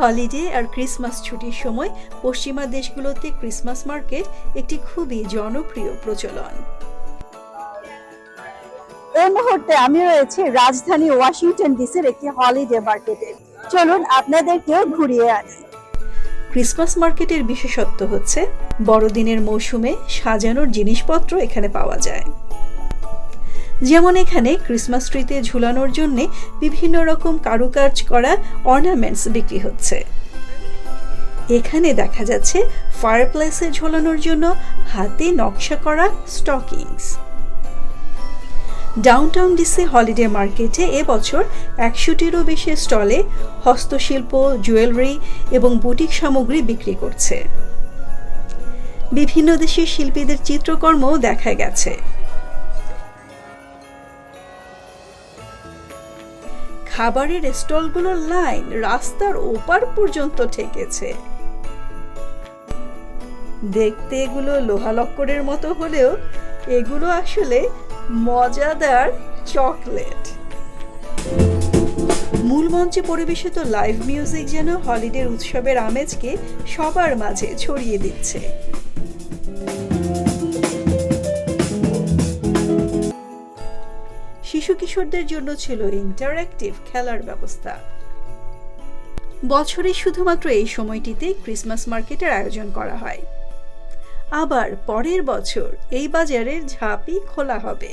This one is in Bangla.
হলিডে আর ক্রিসমাস ছুটির সময় পশ্চিমা দেশগুলোতে ক্রিসমাস মার্কেট একটি খুবই জনপ্রিয় প্রচলন। এই মুহূর্তে আমি রয়েছি রাজধানী ওয়াশিংটন ডিসির একটি হলিডে মার্কেটে। চলুন আপনাদেরকেও ঘুরিয়ে আনি। ক্রিসমাস মার্কেটের বিশেষত্ব হচ্ছে বড়দিনের মৌসুমে সাজানোর জিনিসপত্র এখানে পাওয়া যায়। যেমন এখানে ক্রিসমাস ট্রিতে ঝুলানোর জন্য বিভিন্ন রকম কারুকাজ করা অর্নামেন্টস বিক্রি হচ্ছে। এখানে দেখা যাচ্ছে ফায়ারপ্লেসে ঝোলানোর জন্য হাতে নকশা করা স্টকিংস ডাউনটাউন ডিসি হলিডে মার্কেটে এবছর একশোটিরও বেশি স্টলে হস্তশিল্প জুয়েলারি এবং বুটিক সামগ্রী বিক্রি করছে। বিভিন্ন দেশের শিল্পীদের চিত্রকর্মও দেখা গেছে। খাবারের স্টলগুলোর লাইন রাস্তার ওপার পর্যন্ত ঠেকেছে। দেখতে এগুলো লোহালক্করের মতো হলেও এগুলো আসলে মজাদার চকলেট। মূল মঞ্চে পরিবেশিত লাইভ মিউজিক যেন হলিডের উৎসবের আমেজকে সবার মাঝে ছড়িয়ে দিচ্ছে। শিশু কিশোরদের জন্য ছিল ইন্টারঅ্যাক্টিভ খেলার ব্যবস্থা। বছরে শুধুমাত্র এই সময়টিতে ক্রিসমাস মার্কেটের আয়োজন করা হয়। আবার পরের বছর এই বাজারের ঝাঁপি খোলা হবে।